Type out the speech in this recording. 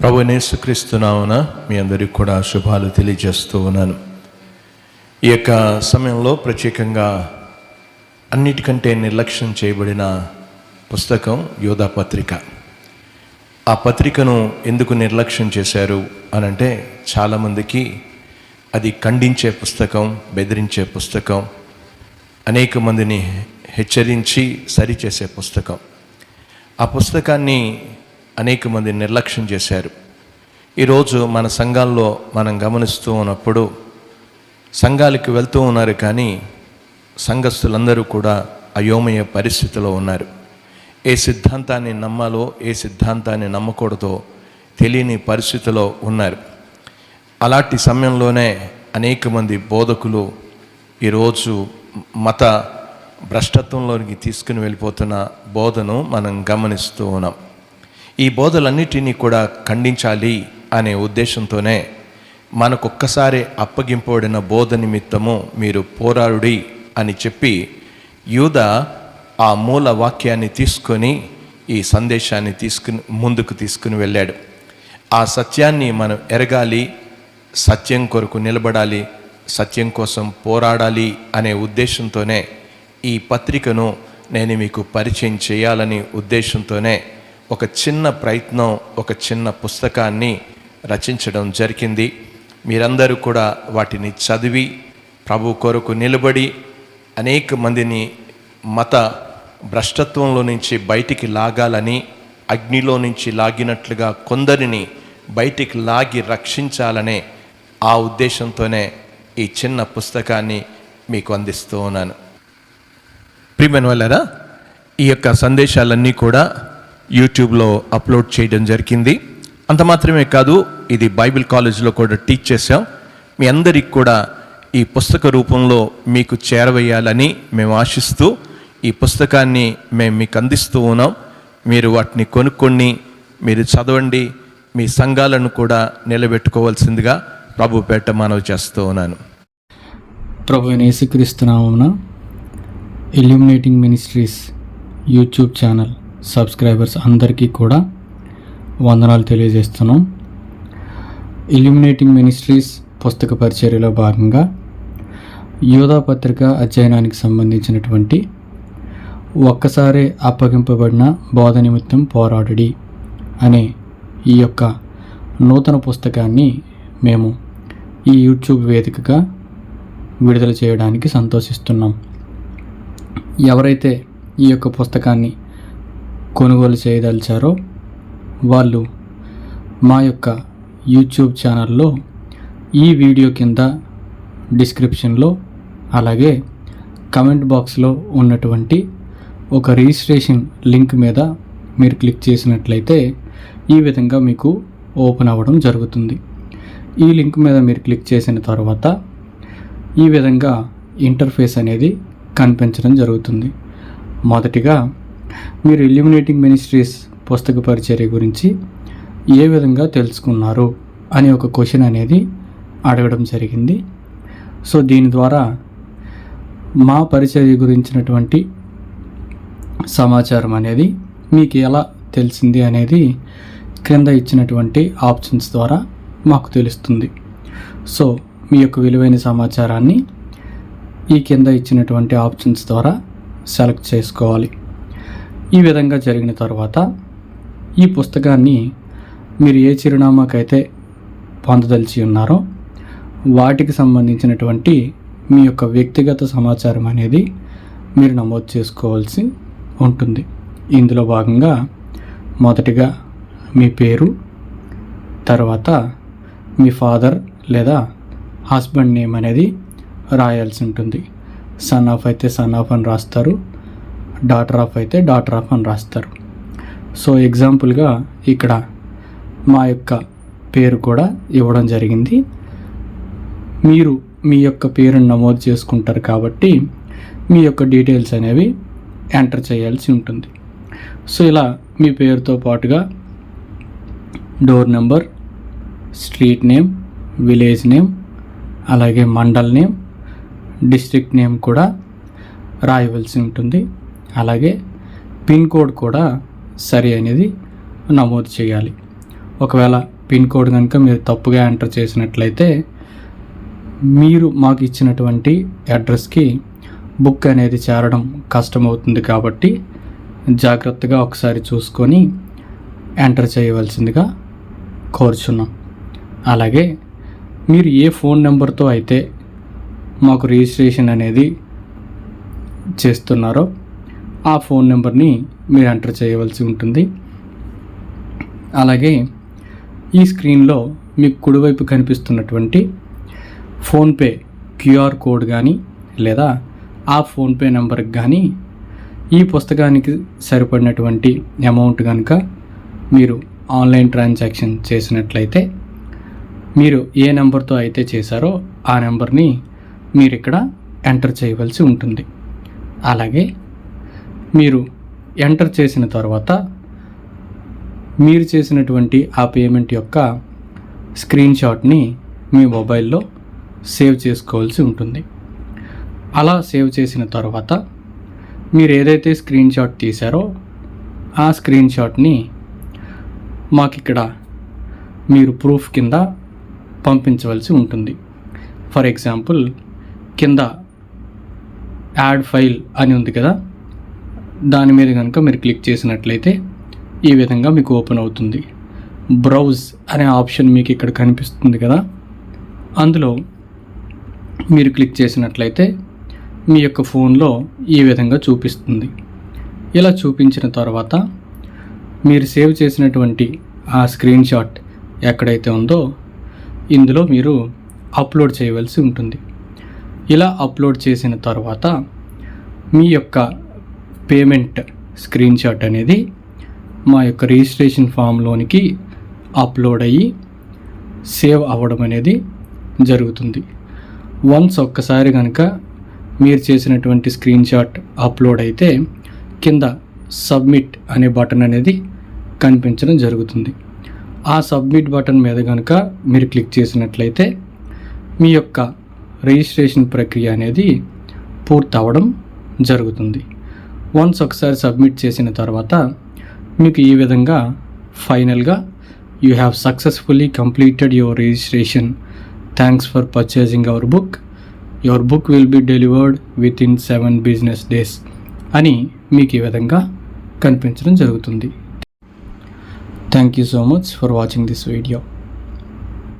ప్రభు నేసుక్రీస్తున్నావున మీ అందరికి కూడా శుభాలు తెలియజేస్తూ ఉన్నాను. ఈ యొక్క సమయంలో ప్రత్యేకంగా అన్నిటికంటే నిర్లక్ష్యం చేయబడిన పుస్తకం యోధా పత్రిక. ఆ పత్రికను ఎందుకు నిర్లక్ష్యం చేశారు అనంటే చాలామందికి అది ఖండించే పుస్తకం బెదిరించే పుస్తకం అనేక మందిని హెచ్చరించి సరిచేసే పుస్తకం. ఆ పుస్తకాన్ని అనేక మంది నిర్లక్ష్యం చేశారు. ఈరోజు మన సంఘాల్లో మనం గమనిస్తూ ఉన్నప్పుడు సంఘాలకు వెళ్తూ ఉన్నారు కానీ సంఘస్థులందరూ కూడా అయోమయ పరిస్థితిలో ఉన్నారు. ఏ సిద్ధాంతాన్ని నమ్మాలో ఏ సిద్ధాంతాన్ని నమ్మకూడదో తెలియని పరిస్థితిలో ఉన్నారు. అలాంటి సమయంలోనే అనేక మంది బోధకులు ఈరోజు మత భ్రష్టత్వంలోనికి తీసుకుని వెళ్ళిపోతున్న బోధను మనం గమనిస్తూ ఉన్నాం. ఈ బోధలన్నిటినీ కూడా ఖండించాలి అనే ఉద్దేశంతోనే మనకొక్కసారి అప్పగింపబడిన బోధ నిమిత్తము మీరు పోరాడుడి అని చెప్పి యూద ఆ మూల వాక్యాన్ని తీసుకొని ఈ సందేశాన్ని తీసుకుని ముందుకు తీసుకుని వెళ్ళాడు. ఆ సత్యాన్ని మనం ఎరగాలి సత్యం కొరకు నిలబడాలి సత్యం కోసం పోరాడాలి అనే ఉద్దేశంతోనే ఈ పత్రికను నేను మీకు పరిచయం చేయాలని ఉద్దేశంతోనే ఒక చిన్న ప్రయత్నం ఒక చిన్న పుస్తకాన్ని రచించడం జరిగింది. మీరందరూ కూడా వాటిని చదివి ప్రభు కొరకు నిలబడి అనేక మందిని మత భ్రష్టత్వంలో నుంచి బయటికి లాగాలని అగ్నిలో నుంచి లాగినట్లుగా కొందరిని బయటికి లాగి రక్షించాలనే ఆ ఉద్దేశంతోనే ఈ చిన్న పుస్తకాన్ని మీకు అందిస్తూ ఉన్నాను. ప్రియమైన వాళ్ళరా ఈ యొక్క సందేశాలన్నీ కూడా యూట్యూబ్లో అప్లోడ్ చేయడం జరిగింది. అంత మాత్రమే కాదు ఇది బైబిల్ కాలేజీలో కూడా టీచ్ చేసాం మీ అందరికి కూడా ఈ పుస్తక రూపంలో మీకు చేరవేయాలని మేము ఆశిస్తూ ఈ పుస్తకాన్ని మేము మీకు అందిస్తూ ఉన్నాం. మీరు వాటిని కొనుక్కొని మీరు చదవండి మీ సంఘాలను కూడా నిలబెట్టుకోవాల్సిందిగా ప్రభుపేట మనవి చేస్తూ ఉన్నాను. ప్రభు యేసుక్రీస్తునామమున illuminating ministries YouTube channel subscribers అందరికీ కూడా వందనాలు తెలియజేస్తున్నాం. ఇల్యూమినేటింగ్ మినిస్ట్రీస్ పుస్తక పరిచర్యలో భాగంగా యోధా పత్రిక అధ్యయనానికి సంబంధించినటువంటి ఒక్కసారే అప్పగింపబడిన బోధ నిమిత్తం పోరాడడి అనే ఈ యొక్క నూతన పుస్తకాన్ని మేము ఈ యూట్యూబ్ వేదికగా విడుదల చేయడానికి సంతోషిస్తున్నాం. ఎవరైతే ఈ యొక్క పుస్తకాన్ని కొనుగోలు చేయదలిచారో వాళ్ళు మా యొక్క యూట్యూబ్ ఛానల్లో ఈ వీడియో కింద డిస్క్రిప్షన్లో అలాగే కమెంట్ బాక్స్లో ఉన్నటువంటి ఒక రిజిస్ట్రేషన్ లింక్ మీద మీరు క్లిక్ చేసినట్లయితే ఈ విధంగా మీకు ఓపెన్ అవ్వడం జరుగుతుంది. ఈ లింక్ మీద మీరు క్లిక్ చేసిన తర్వాత ఈ విధంగా ఇంటర్ఫేస్ అనేది కనిపించడం జరుగుతుంది. మొదటిగా మీరు ఇల్యూమినేటింగ్ మినిస్ట్రీస్ పుస్తక పరిచర్య గురించి ఏ విధంగా తెలుసుకున్నారు అనే ఒక క్వశ్చన్ అనేది అడగడం జరిగింది. సో దీని ద్వారా మా పరిచర్య గురించినటువంటి సమాచారం అనేది మీకు ఎలా తెలిసింది అనేది క్రింద ఇచ్చినటువంటి ఆప్షన్స్ ద్వారా మాకు తెలుస్తుంది. సో మీ యొక్క విలువైన సమాచారాన్ని ఈ కింద ఇచ్చినటువంటి ఆప్షన్స్ ద్వారా సెలెక్ట్ చేసుకోవాలి. ఈ విధంగా జరిగిన తర్వాత ఈ పుస్తకాన్ని మీరు ఏ చిరునామాకైతే పొందదలిచి ఉన్నారో వాటికి సంబంధించినటువంటి మీ యొక్క వ్యక్తిగత సమాచారం అనేది మీరు నమోదు చేసుకోవాల్సి ఉంటుంది. ఇందులో భాగంగా మొదటిగా మీ పేరు తర్వాత మీ ఫాదర్ లేదా హస్బెండ్ నేమ్ అనేది రాయాల్సి ఉంటుంది. సన్ ఆఫ్ అయితే సన్ ఆఫ్ అని రాస్తారు. డాటర్ ఆఫ్ అయితే డాటర్ ఆఫ్ అని రాస్తారు. సో ఎగ్జాంపుల్గా ఇక్కడ మా యొక్క పేరు కూడా ఇవ్వడం జరిగింది. మీరు మీ యొక్క పేరును నమోదు చేసుకుంటారు కాబట్టి మీ యొక్క డీటెయిల్స్ అనేవి ఎంటర్ చేయాల్సి ఉంటుంది. సో ఇలా మీ పేరుతో పాటుగా door number street name village name అలాగే మండల్ నేమ్ డిస్ట్రిక్ట్ నేమ్ కూడా రాయవలసి ఉంటుంది. అలాగే పిన్ కోడ్ కూడా సరి అనేది నమోదు చేయాలి. ఒకవేళ పిన్ కోడ్ కనుక మీరు తప్పుగా ఎంటర్ చేసినట్లయితే మీరు మాకు ఇచ్చినటువంటి అడ్రస్కి బుక్ అనేది చేరడం కష్టమవుతుంది కాబట్టి జాగ్రత్తగా ఒకసారి చూసుకొని ఎంటర్ చేయవలసిందిగా కోరుచున్నాం. అలాగే మీరు ఏ ఫోన్ నెంబర్తో అయితే మాకు రిజిస్ట్రేషన్ అనేది చేస్తున్నారో ఆ ఫోన్ నెంబర్ని మీరు ఎంటర్ చేయవలసి ఉంటుంది. అలాగే ఈ స్క్రీన్లో మీకు కుడివైపు కనిపిస్తున్నటువంటి ఫోన్పే క్యూఆర్ కోడ్ కానీ లేదా ఆ ఫోన్పే నెంబర్కి కానీ ఈ పుస్తకానికి సరిపడినటువంటి అమౌంట్ కనుక మీరు ఆన్లైన్ ట్రాన్సాక్షన్ చేసినట్లయితే మీరు ఏ నెంబర్తో అయితే చేశారో ఆ నెంబర్ని మీరు ఇక్కడ ఎంటర్ చేయవలసి ఉంటుంది. అలాగే మీరు ఎంటర్ చేసిన తర్వాత మీరు చేసినటువంటి ఆ పేమెంట్ యొక్క స్క్రీన్ షాట్ని మీ మొబైల్లో సేవ్ చేసుకోవాల్సి ఉంటుంది. అలా సేవ్ చేసిన తర్వాత మీరు ఏదైతే స్క్రీన్ షాట్ తీశారో ఆ స్క్రీన్ షాట్ని మాకు ఇక్కడ మీరు ప్రూఫ్ కింద పంపించవలసి ఉంటుంది. ఫర్ ఎగ్జాంపుల్ కింద యాడ్ ఫైల్ అని ఉంది కదా దాని మీద కనుక మీరు క్లిక్ చేసినట్లయితే ఈ విధంగా మీకు ఓపెన్ అవుతుంది. బ్రౌజ్ అనే ఆప్షన్ మీకు ఇక్కడ కనిపిస్తుంది కదా. అందులో మీరు క్లిక్ చేసినట్లయితే మీ యొక్క ఫోన్లో ఈ విధంగా చూపిస్తుంది. ఇలా చూపించిన తర్వాత మీరు సేవ్ చేసినటువంటి ఆ స్క్రీన్ షాట్ ఎక్కడైతే ఉందో ఇందులో మీరు అప్లోడ్ చేయవలసి ఉంటుంది. ఇలా అప్లోడ్ చేసిన తర్వాత మీ యొక్క పేమెంట్ స్క్రీన్ షాట్ అనేది మా యొక్క రిజిస్ట్రేషన్ ఫామ్లోనికి అప్లోడ్ అయ్యి సేవ్ అవ్వడం అనేది జరుగుతుంది. వన్స్ ఒక్కసారి కనుక మీరు చేసినటువంటి స్క్రీన్ షాట్ అప్లోడ్ అయితే కింద సబ్మిట్ అనే బటన్ అనేది కనిపించడం జరుగుతుంది. ఆ సబ్మిట్ బటన్ మీద కనుక మీరు క్లిక్ చేసినట్లయితే మీ యొక్క రిజిస్ట్రేషన్ ప్రక్రియ అనేది పూర్తవడం జరుగుతుంది. వన్స్ ఒకసారి సబ్మిట్ చేసిన తర్వాత మీకు ఈ విధంగా ఫైనల్గా you have successfully completed your registration. Thanks for purchasing our book your book will be delivered within seven business days అని మీకు ఈ విధంగా కనిపించడం జరుగుతుంది. Thank you so much for watching this video